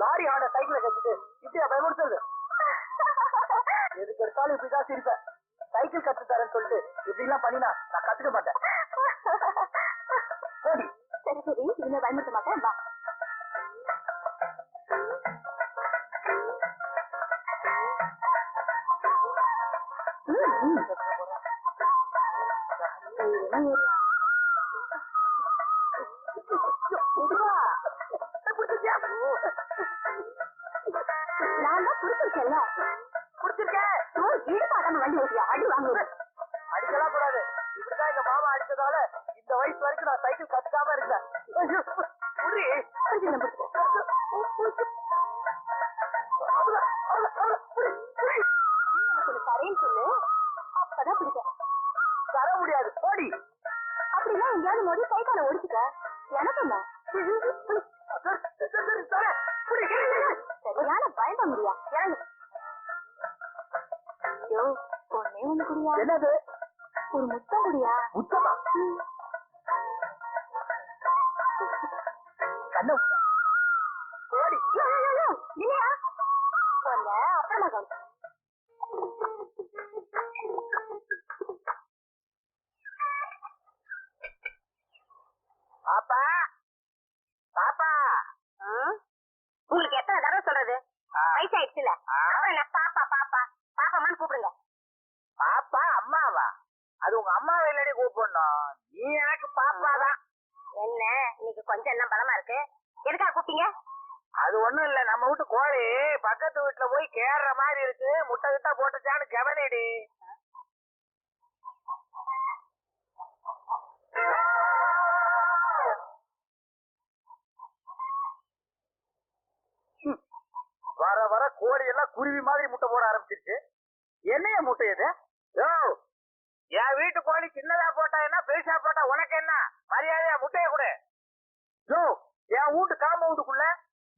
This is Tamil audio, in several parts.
சைக்கிளை கட்டிட்டு இப்படியா பயமுறுத்துறது? எதுக்கு எடுத்தாலும் இப்படிதான் சிரிப்பேன். சைக்கிள் கத்து தரேன்னு சொல்லிட்டு இப்படி எல்லாம் பண்ணினா நான் கத்துக்க மாட்டேன். சரி. சரி சரி. இனிமே பயன்படுத்த மாட்டேன். வா. ம், புடிச்சிருக்கேன்ல. பிடிச்சிருக்கேன் ஓ, ஈடுபாடாம வண்டி ஓட்டியா? அடி வாங்குவேன் அடிக்கலாம் கூடாது இப்படிதான் எங்க மாமா அடிச்சதால இந்த வயசு வரைக்கும் நான் சைக்கிள் கத்துக்காம இருக்கேன். ஒன்னே ஒண்ணு குடியா என்னது? ஒரு முத்தம் குடியா உத்தமா கண்ணு ஐயோ, இல்லையா? ஒன்ன அப்புறமா பாப்பா? பாப்பா? உங்களுக்கு எத்தனை தடவை சொல்றது. வயசாயிடுச்சுல? அது உங்க அம்மா இல்லடி கூப்பிடணும். நீ எனக்கு பாப்பா தான். என்ன? இன்னைக்கு கொஞ்சம் எல்லாம் பலமா இருக்கு? எதுக்காக கூப்பிட்டீங்க? அது ஒண்ணும் இல்ல. நம்ம வீட்டு கோழி பக்கத்து வீட்டுல போய் கேடுற மாதிரி இருக்கு. முட்டை கிட்ட போட்டுச்சான்னு கவனிடி. வர வர கோழி எல்லாம் குருவி மாதிரி முட்டை போட ஆரம்பிச்சிருச்சு. என்னைய முட்டை இது? என் வீட்டு கோழி சின்னதா போட்டா என்ன பெருசா போட்டா உனக்கு என்ன? மரியாதையா முட்டைய கொடு. யோ என் வீட்டு காம்பவுண்டுக்குள்ள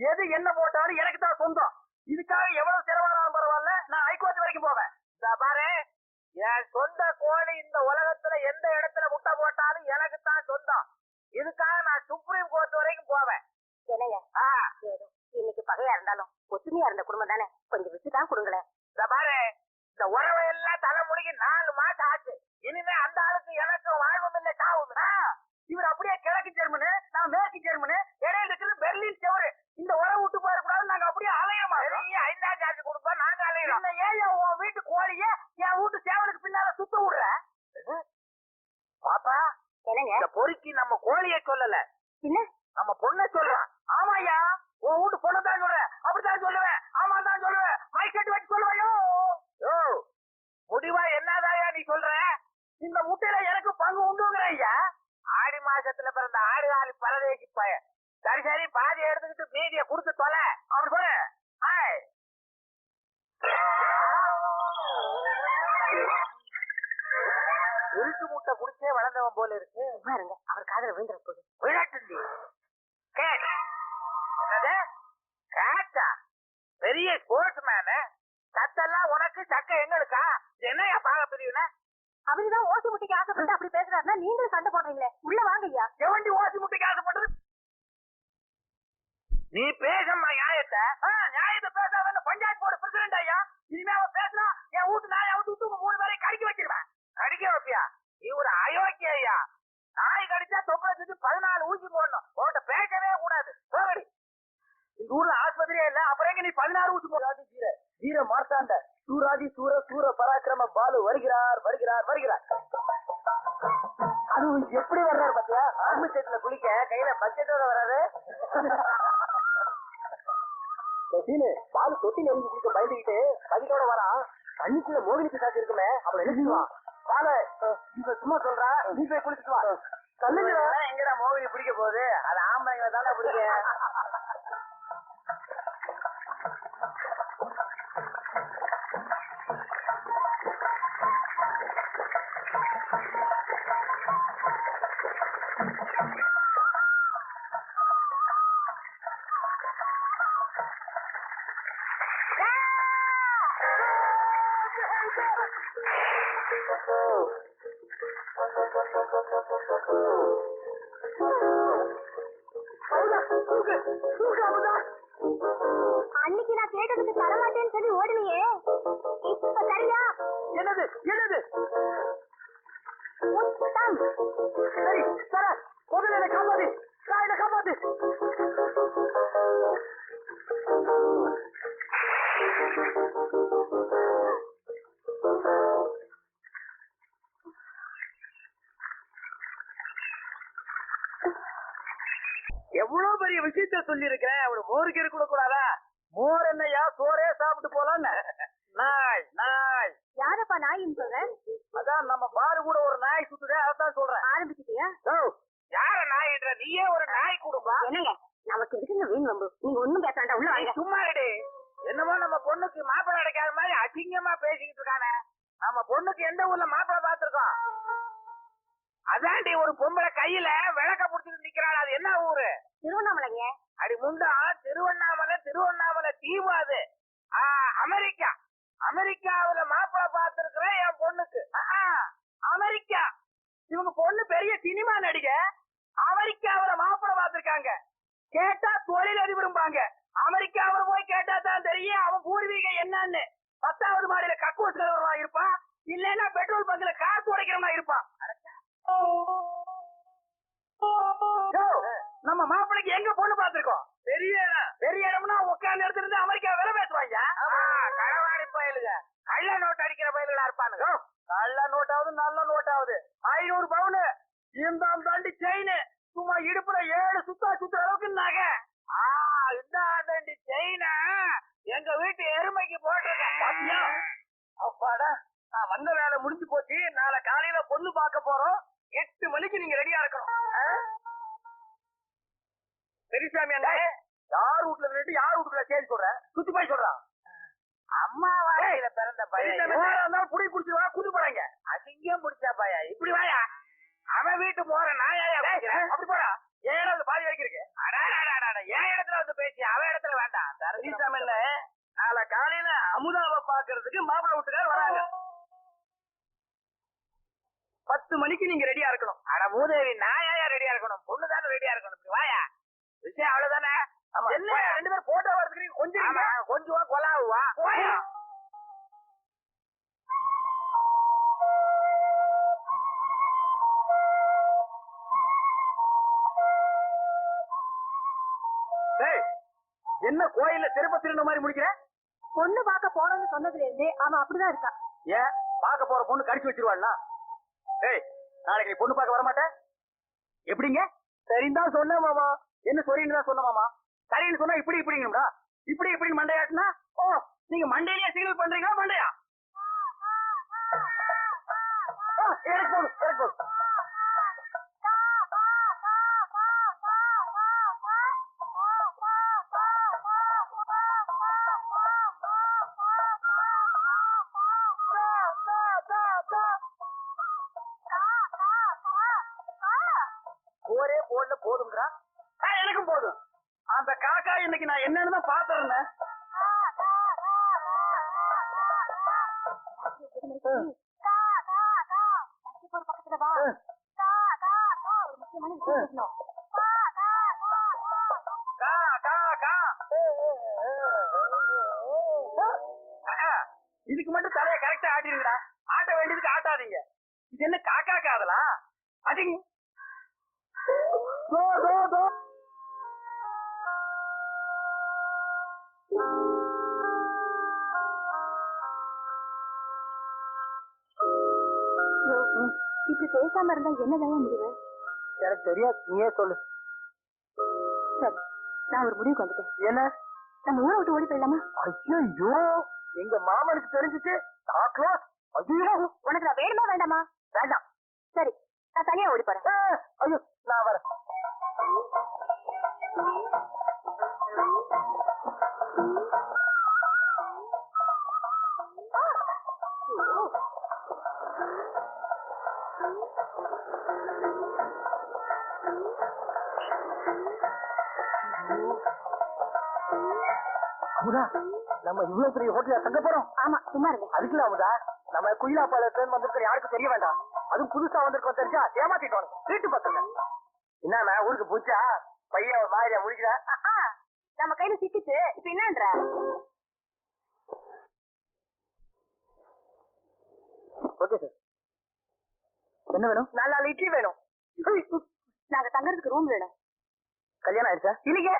எது என்ன போட்டாலும் எனக்கு தான் சொந்தம். இதுக்காக எவ்வளவு செலவானாலும் பரவாயில்ல நான் ஹைகோர்ட் வரைக்கும் போவேன். இந்த பாரு என் சொந்த கோழி இந்த உலகத்துல எந்த இடத்துல முட்டை போட்டாலும் எனக்கு தான் சொந்தம். இதுக்காக நான் சுப்ரீம் கோர்ட் வரைக்கும் போவேன். என்னங்க ஆ, ஏதோ இன்னைக்கு பகையா இருந்தாலும் ஒத்துமையா இருந்த குடும்பம் தானே? கொஞ்சம் விட்டு தான் கொடுங்களேன். இந்த பாரு இந்த உறவை எல்லாம் தலைமுடிக்கு நாலு மாசம் ஆச்சு. இனிமே அந்த ஆளுக்கு எனக்கும் வாழ்வும் இல்லை சாவும். இவர் அப்படியே கிழக்கு ஜெர்மனு நான் மேற்கு ஜெர்மனு இடையில இருக்கிறது பெர்லின் செவரு. இந்த உறவு விட்டு போயிடக்கூடாது நாங்க அப்படியே அலையமா ஐந்தா காசு கொடுப்போம் நாங்க அலையிறோம் ஏன் உன் வீட்டு கோழிய என் வீட்டு சேவலுக்கு பின்னால சுத்த விடுற? பாப்பா என்னங்க? பொறுக்கி நம்ம கோழிய சொல்லல. என்ன? நம்ம பொண்ணை சொல்றான் ஆமாய்யா உன் வீட்டு பொண்ணை தான் சொல்றேன் அப்படித்தான் சொல்லுவேன். ஆமா தான் சொல்லுவேன். மைக் செட் வச்சு சொல்லுவாயோ? முடிவா என்னதாயா நீ சொல்ற? இந்த முட்டையில எனக்கு பங்கு உண்டுங்கிற ஐயா? ஆடி மாசத்துல பிறந்த ஆடு ஆளு பரதேசி பையன். சரி சரி பாதி எடுத்துக்கிட்டு மீதிய கொடுத்து தொலை. அப்படி போல ஹாய். உருட்டு முட்டை குடிச்சே வளர்ந்தவன் போல இருக்கு. பாருங்க அவர் காதல விழுந்துற போகுது விளையாட்டு கேட். என்னது? கேட்டா? பெரிய ஸ்போர்ட்ஸ் மேனு சத்தெல்லாம் உனக்கு சக்க எங்களுக்கா? என்னையா பாக பிரிவுன அவருதான் ஓசி முட்டைக்கு ஆசைப்பட்டு அப்படி பேசுறாருன்னா நீங்களும் சண்டை போடுறீங்களே? உள்ள வாங்க ஐயா எவண்டி ஓசி முட்டைக்கு ஆசைப்படுறது நீ பேசம்மா நியாயத்தை ஆ, நியாயத்தை பேசாத பஞ்சாயத்து போர்டு பிரசிடண்ட் ஐயா? இனிமே அவன் பேசினா என் வீட்டு நாயை விட்டு விட்டு மூணு பேரையும் கடிக்க வச்சிருவேன். கடிக்க வைப்பியா? நீ ஒரு அயோக்கிய ஐயா. நாய் கடிச்சா தொப்பை சுத்தி பதினாலு ஊசி போடணும். உன்கிட்ட பேசவே கூடாது. போகடி இந்த ஊர்ல ஆஸ்பத்திரியே இல்ல அப்புறம் எங்க நீ பதினாறு ஊசி போடாது வீர வீர மார்த்தாண்ட. சூராதி சூர சூர பராக்கிரம பாலு வருகிறார் வருகிறார் வருகிறார். அது எப்படி வர்றாரு பாத்தியா? ஆர்மி ஸ்டேட்ல குளிக்க கையில பட்ஜெட்டோட வராரு சீனு பால் தொட்டில இருந்து குளிக்க பயந்துகிட்டு பகிட்டோட வரான். தண்ணிக்குள்ள மோகினி பிசாசு இருக்குமே அவளை என்ன செய்வான் பால இவ சும்மா சொல்றா நீ போய் குளிச்சுட்டு வா. எங்கடா மோகினி பிடிக்க போகுது? அது ஆம்பளைங்களை தானே பிடிக்க அன்னைக்கு நான் கேட்டதுக்கு தரமாட்டேன்னு சொல்லி ஓடுனியே. இப்ப சரியா? என்னது? என்னது? சரி தர முதல்ல காப்பாது காயில காப்பாது எவ்வளவு பெரிய விஷயத்த சொல்லி இருக்கிறேன் அவரு மோருக்கு இருக்க கூடாதா மோர் என்னையா? சோறே சாப்பிட்டு போலான்னு. நாய் நாய். யாரப்பா சொல்ற அதான் நம்ம பாரு கூட ஒரு நாய் சுத்துதே அதான் சொல்றேன். ஆரம்பிச்சிட்டியா? யார நாய்ன்ற? நீயே ஒரு நாய் குடும்பா என்னங்க? நமக்கு எதுக்குங்க வீண் வம்பு? நீங்க ஒண்ணும் பேச வேண்டாம் உள்ள சும்மா இரு. என்னமோ நம்ம பொண்ணுக்கு மாப்பிள்ளை கிடைக்காத மாதிரி அசிங்கமா பேசிக்கிட்டு இருக்கானே. நம்ம பொண்ணுக்கு எந்த ஊர்ல மாப்பிள்ளை பார்த்திருக்கோம்? அதாண்டி ஒரு பொம்பளை கையில விளக்க புடிச்சிட்டு நிக்கிறாள். அது என்ன ஊரு? திருவண்ணாமலைங்க. அடி முண்டா திருவண்ணாமலை திருவண்ணாமலை தீவு அது. ஆ, அமெரிக்கா. அமெரிக்காவுல மாப்பிள்ளை பார்த்திருக்கிறேன் என் பொண்ணுக்கு. அமெரிக்கா. இவங்க பொண்ணு பெரிய சினிமா நடிகை. அமெரிக்காவுல மாப்பிள்ளை பார்த்திருக்காங்க. கேட்டா தொழில் அதிபரும்பாங்க அமெரிக்காவுல போய் கேட்டா தான் தெரியும் அவன் பூர்வீகம் என்னன்னு. பத்தாவது மாடியில கக்கூஸ் கலவரமா இருப்பான் இல்லைன்னா பெட்ரோல் பங்க்ல கார் துடைக்கிறவனா இருப்பான். நம்ம மாப்பிளைக்கு எங்க பொண்ணு பாத்துருக்கோம் பெரிய பெரிய இடம்னா உட்கார்ந்து இடத்துல இருந்து அமெரிக்கா விலை பேசுவாங்க. களவாணி பயலுங்க. கள்ள நோட்டு அடிக்கிற பயலுகளா இருப்பானுங்க. கள்ள நோட்டாவது நல்ல நோட்டாவது. ஐநூறு பவுனு. இந்த தாண்டி செயின் சும்மா இடுப்புல ஏழு சுத்தா சுத்துற அளவுக்கு நகை ஆ இந்த தாண்டி செயின எங்க வீட்டு எருமைக்கு போட்டிருக்கேன். அப்பாடா நான் வந்த வேலை முடிஞ்சு போச்சு. நாளை காலையில பொண்ணு பார்க்க போறோம். எட்டு மணிக்கு நீங்க ரெடியா இருக்கணும்? பெரியசாமி அண்ணா யார் வீட்டுல நின்று யார் வீட்டுல சேரி சொல்ற? சுத்தி போய் சொல்றான் அம்மா வாயில பிறந்த பையன். புடி குடிச்சுவா குதி போறாங்க. அசிங்கம் பிடிச்சா பையா இப்படி வாயா. அவன் வீட்டு போற நான் ஏன் அப்படி போறா என் இடம் பாதி வரைக்கும் இருக்கு? என் இடத்துல வந்து பேசி அவன் இடத்துல வேண்டாம். பெரியசாமி நாளை காலையில அமுதாவை பாக்குறதுக்கு மாப்பிள்ளை வீட்டுக்கார வராங்க. பத்து மணிக்கு நீங்க ரெடியா இருக்கணும். அட மூதேவி ஏன் ரெடியா இருக்கணும்? பொண்ணு தானே ரெடியா இருக்கணும் வாயா. விஷயம் அவ்வளவுதானே? என்ன? ரெண்டு பேரும் போட்டோ வரதுக்கு கொஞ்சம் கொஞ்சம் கொலாவுவா? என்ன கோயில்ல திருப்ப திருந்த மாதிரி முடிக்கிற? பொண்ணு பார்க்க போனோம்னு சொன்னதுல இருந்தே அவன் அப்படிதான் இருக்கான் ஏன் பார்க்க போற பொண்ணு கடிச்சு வச்சிருவாள்னா ஏய் நாளைக்கு நீ பொண்ணு பார்க்க வரமாட்டேன் எப்படிங்க சரின்னு தான் மாமா என்ன சொரின்னு தான் சொன்ன மாமா சரின்னு சொன்னா இப்படி இப்படிங்கடா இப்படி இப்படி மண்டையாட்டுனா ஓ நீங்க மண்டையிலேயே சிக்னல் பண்றீங்களா மண்டையா எனக்கு போதும் எனக்கு போதும் போரே போடல போதுங்கிறான் எனக்கும் போதும். அந்த காக்கா இன்னைக்கு நான் என்னன்னு தான் பாத்துறேன் கா இதுக்கு மட்டும் தலையை கரெக்டா ஆட்டிருங்கடா. ஆட்ட வேண்டியதுக்கு ஆட்டாதீங்க. இது என்ன காக்கா காதலா? அதிங்க இப்படி பேசாம இருந்தா என்னதான் முடிவு? எனக்கு தெரியாது. நீயே சொல்லு. சரி நான் ஒரு முடிவுக்கு வந்துட்டேன். என்ன? நம்ம ஊரை விட்டு ஓடி போயிடலாமா? ஐயோ எங்க மாமனுக்கு தெரிஞ்சுட்டு க்ளோஸ் ஐயோ உனக்கு நான் வேணுமா வேண்டாமா? வேண்டாம். சரி நான் தனியா ஓடி போறேன். ஐயோ நான் வரேன். அமுதா நம்ம இவ்வளவு பெரிய ஹோட்டல்ல தங்க போறோம்? ஆமா சும்மா இருங்க. அதுக்குல அமுதா நம்ம குயிலாப்பாளையத்துல இருந்து வந்திருக்கிற யாருக்கும் தெரிய வேண்டாம்? அதுவும் புதுசா வந்திருக்கோம் தெரிஞ்சா ஏமாத்திட்டோம் வீட்டு பக்கத்துல. என்னண்ணா ஊருக்கு பூச்சா? பையன் ஒரு மாதிரியா முடிக்கிறா? நம்ம கையில சிக்கிச்சு. இப்ப என்னன்ற? ஓகே சார் என்ன வேணும்? நாலு நாலு இட்லி வேணும். நாங்க தங்கறதுக்கு ரூம் வேணும் கல்யாணம் ஆயிடுச்சா? இல்லைங்க.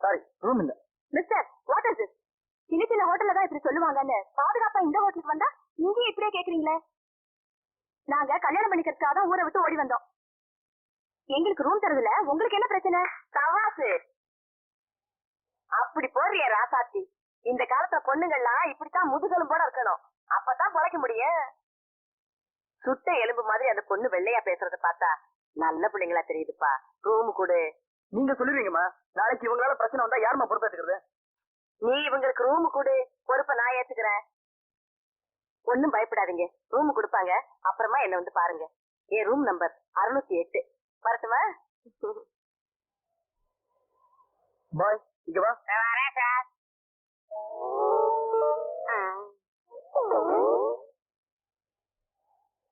சாரி ரூம் இல்ல. மிஸ்டர் வாட் இஸ் திஸ் சின்ன சின்ன ஹோட்டல்ல தான் இப்படி சொல்லுவாங்கன்னு. பாதுகாப்பா இந்த ஹோட்டலுக்கு வந்தா இங்கேயும் இப்படியே கேக்குறீங்களே? நாங்க கல்யாணம் பண்ணிக்கிறதுக்காக தான் ஊரை விட்டு ஓடி வந்தோம். எங்களுக்கு ரூம் தரதுல? உங்களுக்கு என்ன பிரச்சனை? தவாசு அப்படி போறிய ராசாத்தி. இந்த காலத்துல பொண்ணுங்கள்லாம் இப்படித்தான் முதுகெலும்போட இருக்கணும். அப்பதான் பொழைக்க முடியும். சுட்ட எலும்பு மாதிரி அந்த பொண்ணு வெள்ளையா பேசுறத பார்த்தா நல்ல பிள்ளைங்களா தெரியுதுப்பா. ரூம் கொடு. நீங்க சொல்லுவீங்கம்மா. நாளைக்கு இவங்களால பிரச்சனை வந்தா யாரும்மா பொறுப்பேற்றுக்கிறது நீ இவங்களுக்கு ரூம் கொடு. பொறுப்பை நான் ஏத்துக்கிறேன். ஒண்ணும் பயப்படாதீங்க. ரூம் கொடுப்பாங்க. அப்புறமா என்ன வந்து பாருங்க. என் ரூம் நம்பர் அறுநூத்தி எட்டு. வரட்டுமா பாய் இங்க வா. வரேன் சார்.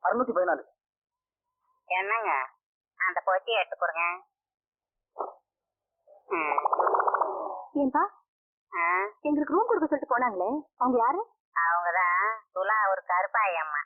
அறுநூத்தி பதினாலு. என்னங்க? அந்த பொட்டியை எடுத்து கொடுங்க. ஏன்பா? எங்களுக்கு ரூம் கொடுக்க சொல்லிட்டு போனாங்களே. அவங்க யாரு? அவங்கதான். துலா ஒரு கருப்பாயி அம்மா.